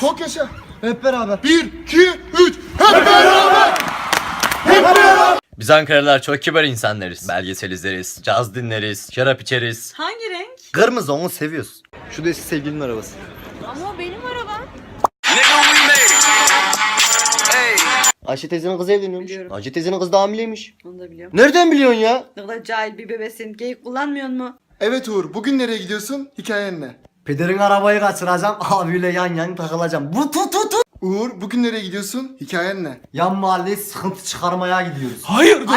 Çok yaşa. Hep beraber. Bir, iki, üç. Hep beraber. Hep beraber. Biz Ankaralılar çok kibar insanlarız. Belgesel izleriz, caz dinleriz, şarap içeriz. Hangi renk? Kırmızı onu seviyoruz. Şu da eski sevgilinin arabası. Ama benim arabam. Ayşe teyzenin kızı evleniyormuş. Biliyorum. Ayşe teyzenin kızı da hamileymiş. Onu da biliyorum. Nereden biliyorsun ya? Ne kadar cahil bir bebesin. Geyik kullanmıyor mu? Evet Uğur, bugün nereye gidiyorsun? Hikayen ne? Pederin arabayı kaçıracağım. Abiyle yan yan takılacağım. Bu tut tut tut. Uğur, bugün nereye gidiyorsun? Hikayen ne? Yan mahalleye sıkıntı çıkarmaya gidiyoruz. Hayır, dur.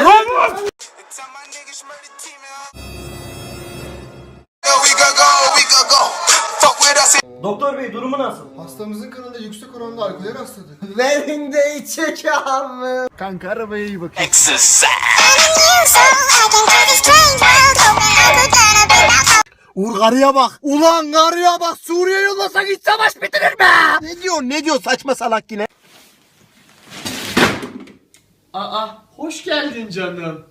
Doktor bey durumu nasıl? Hastamızın kanında yüksek oranda alkole rastladık. Verin de içecek abi. Kanka arabaya iyi bakın. Uğur karıya bak. Ulan karıya bak. Suriye yollasak iç savaş bitirir be. Ne diyor ne diyor saçma salak yine. Aa, hoş geldin canım.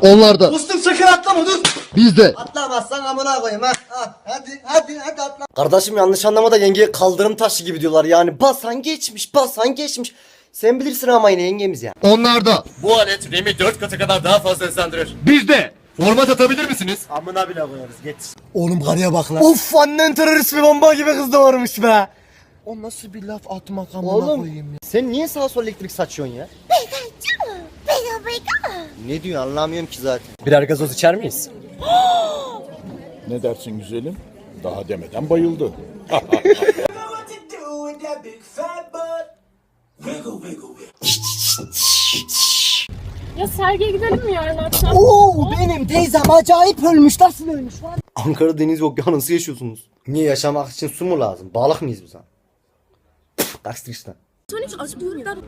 Onlarda. Dostum sakın atlama dur. Bizde. Atlamazsan amına koyayım ha. ha. Hadi hadi hadi atla. Kardeşim yanlış anlama da yengeye kaldırım taşı gibi diyorlar yani. Basan geçmiş basan geçmiş. Sen bilirsin ama yine yengemiz ya. Onlarda. Bu alet RAM'i 4 katı kadar daha fazla hızlandırır. Bizde. Format atabilir misiniz? Amına bile koyarız geç. Oğlum karıya bak lan. Of annen terörist bir bomba gibi kız da varmış be. O nasıl bir laf atmak amına Oğlum koyayım ya. sen niye sağa sol elektrik saçıyorsun ya? ne diyor anlamıyorum ki zaten. Birer gazoz içer miyiz? Ne dersin güzelim? Daha demeden bayıldı. Ya sergiye gidelim mi yarın akşam? Oo benim teyzem acayip ölmüş nasıl ölmüş lan? Ankara deniz yok ya nasıl yaşıyorsunuz? Niye yaşamak için su mu lazım? Balık mıyız biz lan? Pff, Taksir işte. Sen hiç açlıktan...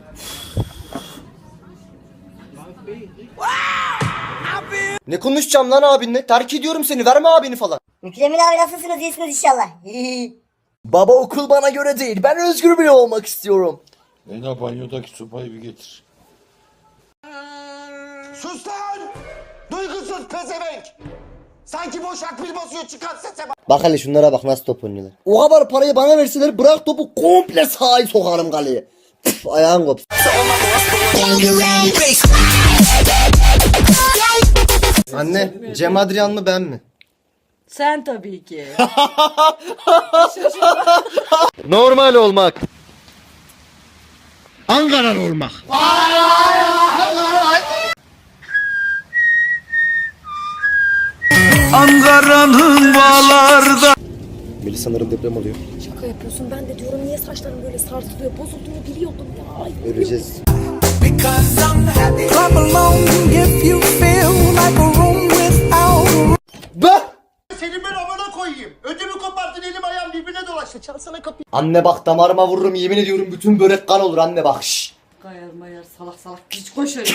Ne konuşacağım lan abinle? Terk ediyorum seni verme abini falan. Mükremin abi nasılsınız? İyisiniz inşallah. Baba okul bana göre değil ben özgür biri olmak istiyorum. Leyla banyodaki sopayı bir getir. Sus lan! Duygusuz pezevenk! Sanki boş akbil basıyor çıkar sese bak! Bak hele şunlara bak nasıl top oynuyorlar. O kadar parayı bana verseler bırak topu komple sahayı sokarım kaleye. Püf, ayağın kopsun. Anne Cem Adrian mı ben mi? Sen tabii ki. Normal olmak. Ankara olmak. Ankara'nın bağlarda Melih sanırım deprem oluyor. Şaka yapıyorsun ben de diyorum niye saçlarım böyle sarsılıyor bozulduğunu biliyordum ya. Ay, Göreceğiz. Clap along if you feel like a room without Be! Senin ben amına koyayım. Ödümü koparttın elim ayağım birbirine dolaştı. Çalsana kapıyı. Anne bak damarıma vururum yemin ediyorum bütün börek kan olur anne bak şşş. Kayar mayar salak salak piç koşarım.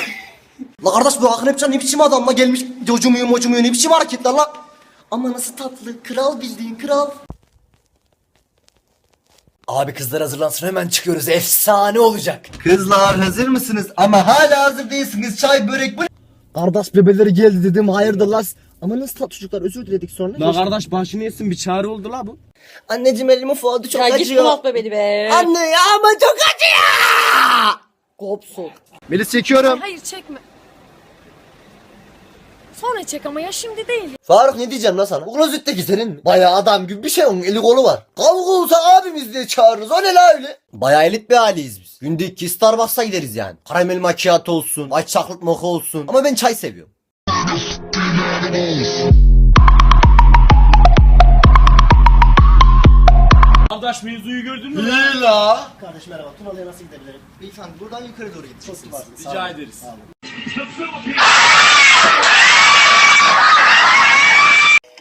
La kardeş bu Hakan Epcan ne biçim adam la gelmiş cocumuyor mocumuyor ne biçim hareketler la. Ama nasıl tatlı kral bildiğin kral. Abi kızlar hazırlansın hemen çıkıyoruz efsane olacak. Kızlar hazır mısınız? Ama hala hazır değilsiniz çay börek bu Kardeş bebeleri geldi dedim hayırdır las. Ama nasıl tatlı çocuklar özür diledik sonra. La kardeş başını yesin bir çare oldu la bu. Anneciğim elimi ufaladı çok ya git acıyor. bunaltma beni be. Anne ya ama çok acıyor. Kopsun. Melis çekiyorum. Hayır çekme. Sonra çek ama ya şimdi değil. Faruk ne diyeceğim lan sana? Bu klozetteki senin mi? Bayağı adam gibi bir şey onun eli kolu var. Kavga olsa abimiz diye çağırırız o ne la öyle? Bayağı elit bir aileyiz biz. Günde iki Starbucks'a gideriz yani. Karamel macchiato olsun, white chocolate mocha olsun. Ama ben çay seviyorum. Kardeş mevzuyu gördün mü? Lila. Kardeş merhaba. Tunalı'ya nasıl gidebilirim? Beyefendi buradan yukarı doğru gideceksiniz. Rica ederiz.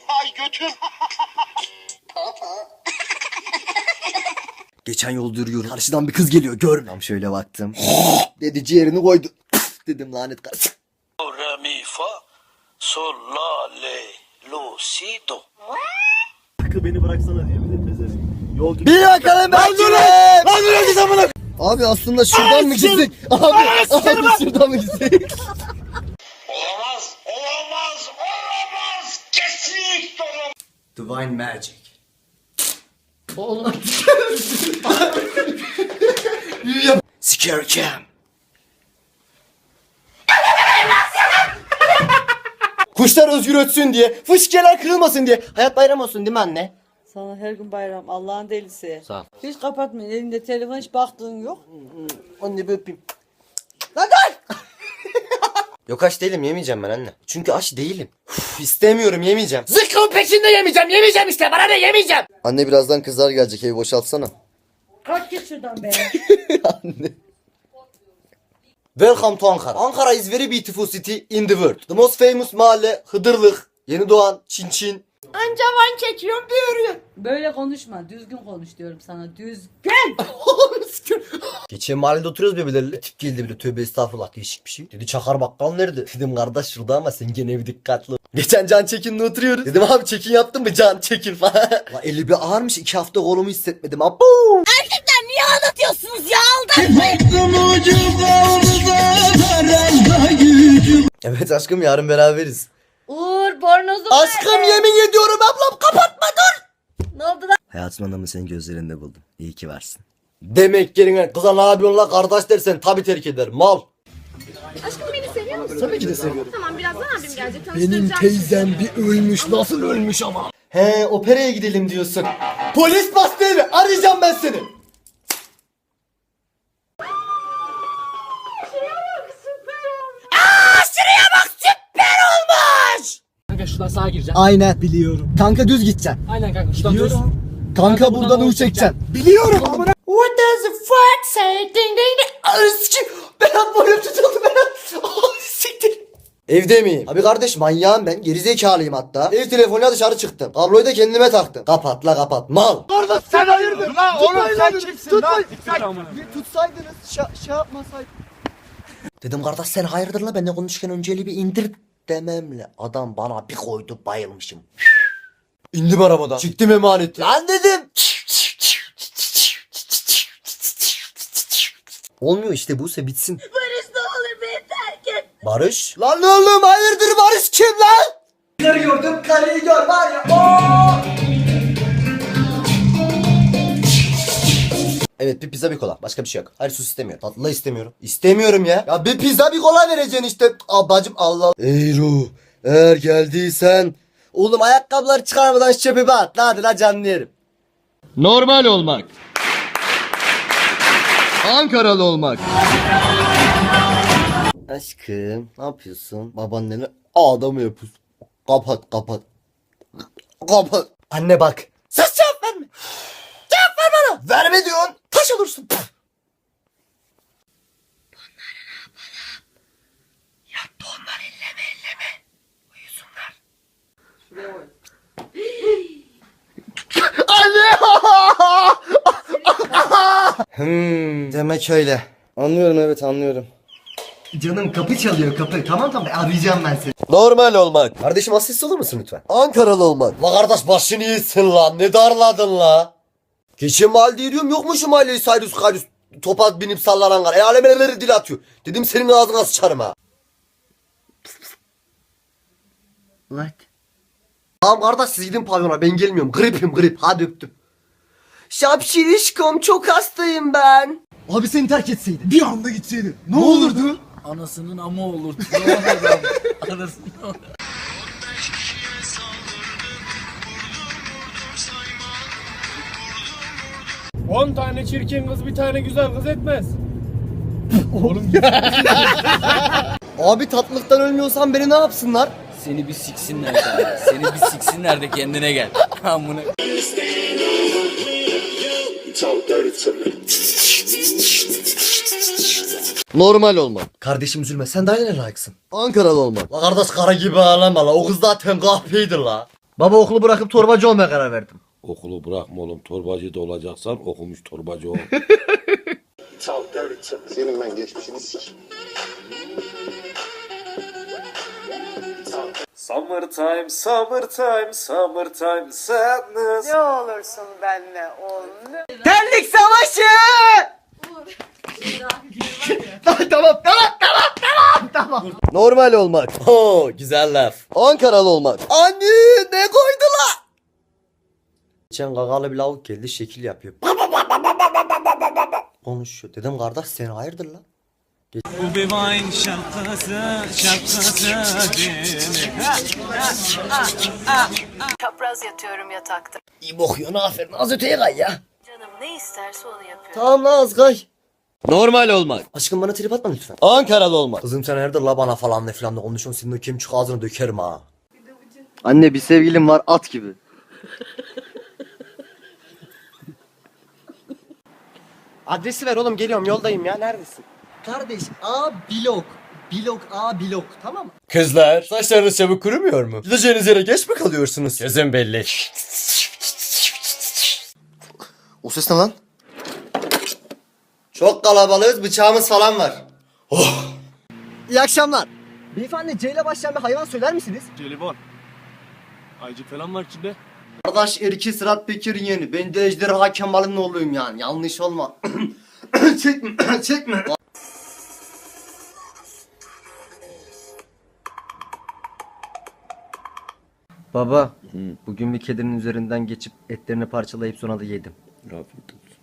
Ay götüm. Geçen yol yürüyorum. Karşıdan bir kız geliyor gör. Tam şöyle baktım. dedi ciğerini koydu. dedim lanet karşı. Re mi fa sol la le lo si do. Bir bakalım ben Lan dur lan amına. Abi aslında şuradan mı gitsek? Abi, abi şuradan mı gitsek? Olamaz, olamaz, olamaz. Kesinlikle olamaz. Divine Magic. Sikerken. Kuşlar özgür ötsün diye, fışkeler kırılmasın diye. Hayat bayram olsun değil mi anne? Sana her gün bayram Allah'ın delisi. Sağ ol. Hiç kapatmayın elinde telefon hiç baktığın yok. Anne bir öpeyim. Lan dur! Yok aç değilim yemeyeceğim ben anne. Çünkü aç değilim. Uf, istemiyorum yemeyeceğim. Zıkkımın peşinde yemeyeceğim yemeyeceğim işte bana ne yemeyeceğim. Anne birazdan kızlar gelecek evi boşaltsana. Kalk git şuradan be. Anne. Welcome to Ankara. Ankara is very beautiful city in the world. The most famous mahalle Hıdırlık, Yeni Doğan, Çin Çin. Anca van çekiyorum diyor Böyle konuşma düzgün konuş diyorum sana düzgün. Geçen mahallede oturuyoruz birbirleriyle. Tip geldi bile tövbe estağfurullah değişik bir şey. Dedi çakar bakkal nerede? Dedim kardeş şurada ama sen gene bir dikkatli ol. Geçen Can Çekin'le oturuyoruz. Dedim abi çekin yaptın mı Can Çekin falan. La eli bir ağırmış iki hafta kolumu hissetmedim. Abu. Anlatıyorsunuz ya Evet aşkım yarın beraberiz. Uğur bornozu Aşkım yemin ediyorum ablam kapatma dur. Ne oldu lan? Hayatım anlamı senin gözlerinde buldum. İyi ki varsın. Demek yerine kıza ne yapıyorsun la kardeş dersen tabi terk eder mal. Aşkım beni seviyor musun? Tabii ki de seviyorum. Tamam birazdan abim gelecek tanıştıracağım. teyzem bir ölmüş nasıl ölmüş ama. He operaya gidelim diyorsun. Polis bastı evi arayacağım ben seni. Kanka şuradan sağa gireceğim. Aynen biliyorum. Kanka düz gideceksin. Aynen kanka şuradan düz. Kanka buradan U çekeceksin. Biliyorum amına. What does the fuck say? Ding ding ding. Arıski. Berat boynum tutuldu Berat. Oh, siktir. Evde miyim? Abi kardeş manyağım ben. Gerizekalıyım hatta. Ev telefonuyla dışarı çıktım. Kabloyu da kendime taktım. Kapat la kapat. Mal. Kardeş sen hayırdır lan oğlum sen kimsin lan? Tutsaydınız şey yapmasaydınız. Dedim kardeş sen hayırdır la benimle konuşurken önceli bir indir dememle. Adam bana bir koydu bayılmışım. İndim arabadan. Çıktım emaneti. Lan dedim. Olmuyor işte Buse bitsin. Barış ne olur beni terk et. Barış? Lan oğlum hayırdır Barış kim lan? Karı gördüm karıyı gör var ya. Evet bir pizza bir kola. Başka bir şey yok. Hayır sus istemiyorum. Tatlı istemiyorum. İstemiyorum ya. Ya bir pizza bir kola vereceksin işte. Ablacım Allah. Ey ruh. Eğer geldiysen. Oğlum ayakkabıları çıkarmadan şu çöpe bir at. Hadi la canlı yerim. Normal olmak. Ankaralı olmak. Aşkım ne yapıyorsun? Babaannene adamı yapıyorsun. Kapat kapat. Kapat. Anne bak. Ses cevap verme. Bana. Verme diyorsun. Taş olursun. Şuraya koy. Hmm, demek öyle. Anlıyorum evet anlıyorum. Canım kapı çalıyor kapı. Tamam tamam arayacağım ben seni. Normal olmak. Kardeşim asist olur musun lütfen? Ankaralı olmak. La kardeş başını iyisin lan. Ne darladın la? Geçen mahallede yürüyorum yok mu şu mahalleyi Sayrus Kayrus topaz binip sallanan kar. E alemeleri dil atıyor. Dedim senin ağzına sıçarım ha. What? Tamam kardeş siz gidin pavyona ben gelmiyorum. Gripim grip hadi öptüm. Şapşirişkom çok hastayım ben. Abi seni terk etseydi. Bir anda gitseydi. Ne olurdu? Anasının amı olurdu. Ne olurdu? Anasının 10 tane çirkin kız bir tane güzel kız etmez. Abi tatlılıktan ölmüyorsan beni ne yapsınlar? Seni bir siksinler de. Seni bir siksinler de kendine gel. Amına. Normal olmak. Kardeşim üzülme sen daha ne layıksın? Ankaralı olmak. La kardeş kara gibi ağlama la. O kız zaten kahpeydi la. Baba okulu bırakıp torbacı olmaya karar verdim. Okulu bırakma oğlum. Torbacı da olacaksan okumuş torbacı ol. Senin ben geçmişini sik. Summertime, summertime, summertime sadness. Ne olursun benle oldu. Terlik savaşı! tamam tamam tamam tamam tamam. Normal olmak. Oo güzel laf. Ankaralı olmak. Anne ne koydu la? Geçen gagalı bir lavuk geldi şekil yapıyor. Konuşuyor. Dedim kardeş sen hayırdır lan? Bu bir wine şarkısı, şarkısı Çapraz yatıyorum yatakta. İyi bakıyorsun aferin az öteye kay ya. Canım ne isterse onu yapıyorum. Tamam lan az kay. Normal olmak. Aşkım bana trip atma lütfen. Ankaralı olmak. Kızım sen hayırdır la bana falan ne falan da konuşuyorsun. Senin o kemçük ağzını dökerim ha. Anne bir sevgilim var at gibi. Adresi ver oğlum geliyorum yoldayım ya neredesin? Kardeş A blok. Blok A blok tamam mı? Kızlar saçlarınız çabuk kurumuyor mu? Gideceğiniz yere geç mi kalıyorsunuz? Gözüm belli. O ses ne lan? Çok kalabalığız bıçağımız falan var. Oh. İyi akşamlar. Beyefendi C ile başlayan bir hayvan söyler misiniz? Jelibon. Aycık falan var içinde. Kardeş Erki Sırat Bekir'in yeni. Ben de Ejderha Kemal'in oğluyum yani. Yanlış olma. çekme, çekme. Baba, bugün bir kedinin üzerinden geçip etlerini parçalayıp sonra da yedim. Afiyet olsun.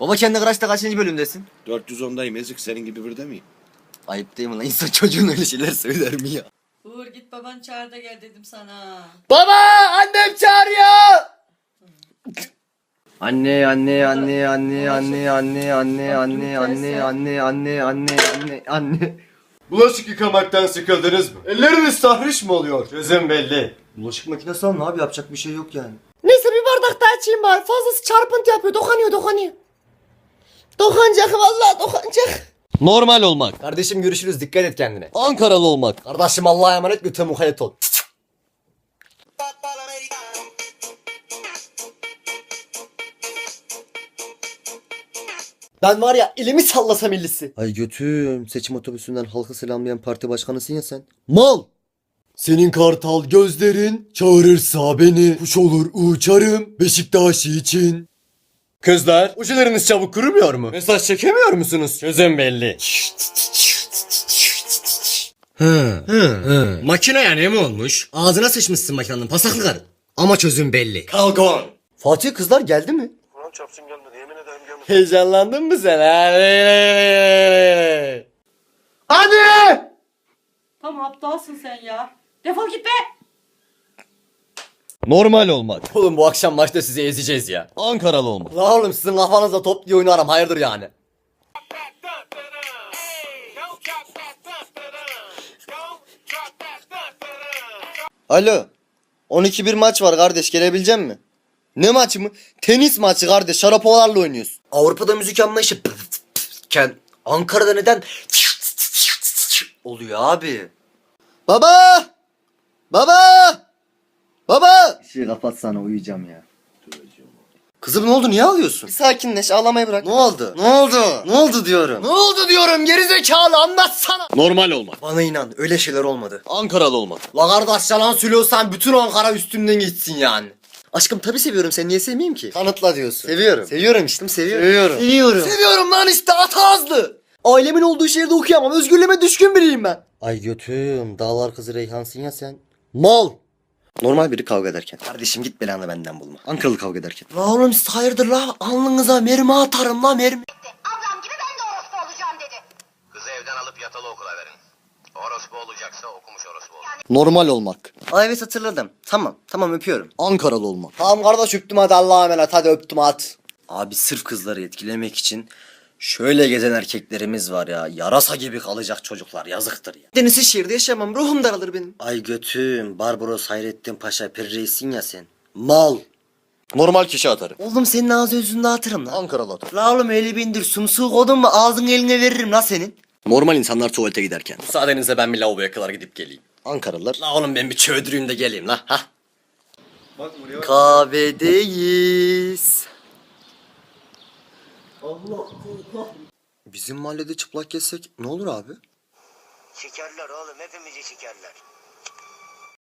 Baba kendi Kıraç'ta kaçıncı bölümdesin? 410'dayım ezik senin gibi bir de miyim? Ayıp değil mi lan? İnsan çocuğun öyle şeyler söyler mi ya? Uğur git baban çağır da gel dedim sana. Baba! Annem çağırıyor! Anne anne anne anne anne anne anne anne anne anne anne anne anne anne Bulaşık yıkamaktan sıkıldınız mı? Elleriniz tahriş mi oluyor? Gözüm belli. Bulaşık makinesi alın abi yapacak bir şey yok yani. Neyse bir bardak daha içeyim bari. Fazlası çarpıntı yapıyor. Dokanıyor dokanıyor. Dokanacak vallahi dokanacak. Normal olmak. Kardeşim görüşürüz. Dikkat et kendine. Ankaralı olmak. Kardeşim Allah'a emanet götüre mukayyet ol. Ben var ya elimi sallasam illisi. Ay götüm seçim otobüsünden halkı selamlayan parti başkanısın ya sen. Mal! Senin kartal gözlerin çağırırsa beni kuş olur uçarım Beşiktaş için. Kızlar uçlarınız çabuk kurumuyor mu? Mesaj çekemiyor musunuz? Gözüm belli. Hı, hı, hı. Makineye ne mi olmuş? Ağzına sıçmışsın makinenin pasaklı karı. Ama çözüm belli. Kalkon. Fatih kızlar geldi mi? Ulan çarpsın gelmedi yemin ederim gelmedi. Heyecanlandın mı sen? Hadi! Tamam aptalsın sen ya. Defol git be. Normal olmak. Oğlum bu akşam maçta sizi ezeceğiz ya. Ankaralı olmak. La oğlum sizin kafanızda top diye oynarım hayırdır yani. Alo. 12-1 maç var kardeş gelebilecek mi? Ne maçı mı? Tenis maçı kardeş şarapovalarla oynuyoruz. Avrupa'da müzik anlayışı iken Ankara'da neden oluyor abi? Baba! Baba! Baba! Işığı kapatsana uyuyacağım ya. Kızım ne oldu niye ağlıyorsun? Bir sakinleş ağlamayı bırak. Ne oldu? Ne oldu? Ne oldu diyorum. Ne oldu diyorum gerizekalı anlatsana. Normal olmak. Bana inan öyle şeyler olmadı. Ankaralı olmak. La kardeş yalan söylüyorsan bütün Ankara üstümden gitsin yani. Aşkım tabi seviyorum seni niye sevmeyeyim ki? Kanıtla diyorsun. Seviyorum. Seviyorum işte seviyorum. Seviyorum. Seviyorum. Seviyorum lan işte at ağızlı. Ailemin olduğu şehirde okuyamam özgürlüğüme düşkün biriyim ben. Ay götüm dağlar kızı Reyhansın ya sen. Mal. Normal biri kavga ederken. Kardeşim git belanı benden bulma. Ankaralı kavga ederken. La oğlum siz hayırdır la alnınıza mermi atarım la mermi. Ablam gibi ben de orospu olacağım dedi. Kızı evden alıp yatalı okula verin. Orospu olacaksa okumuş orospu olsun. Normal olmak. Aa evet hatırladım. Tamam tamam öpüyorum. Ankaralı olmak. Tamam kardeş öptüm hadi Allah'a emanet hadi öptüm at. Abi sırf kızları etkilemek için şöyle gezen erkeklerimiz var ya. Yarasa gibi kalacak çocuklar yazıktır ya. Denizsiz şehirde yaşamam ruhum daralır benim. Ay götüm Barbaros Hayrettin Paşa pir reisin ya sen. Mal. Normal kişi atarım. Oğlum senin ağzı yüzünde atırım lan. Ankaralı atarım. La oğlum eli bindir sumsuğu kodun mu ağzını eline veririm la senin. Normal insanlar tuvalete giderken. Müsaadenizle ben bir lavaboya kadar gidip geleyim. Ankaralılar. La oğlum ben bir çöldüreyim de geleyim la. Ha. Kahvedeyiz. Bizim mahallede çıplak gezsek ne olur abi? Şekerler oğlum hepimizi şekerler.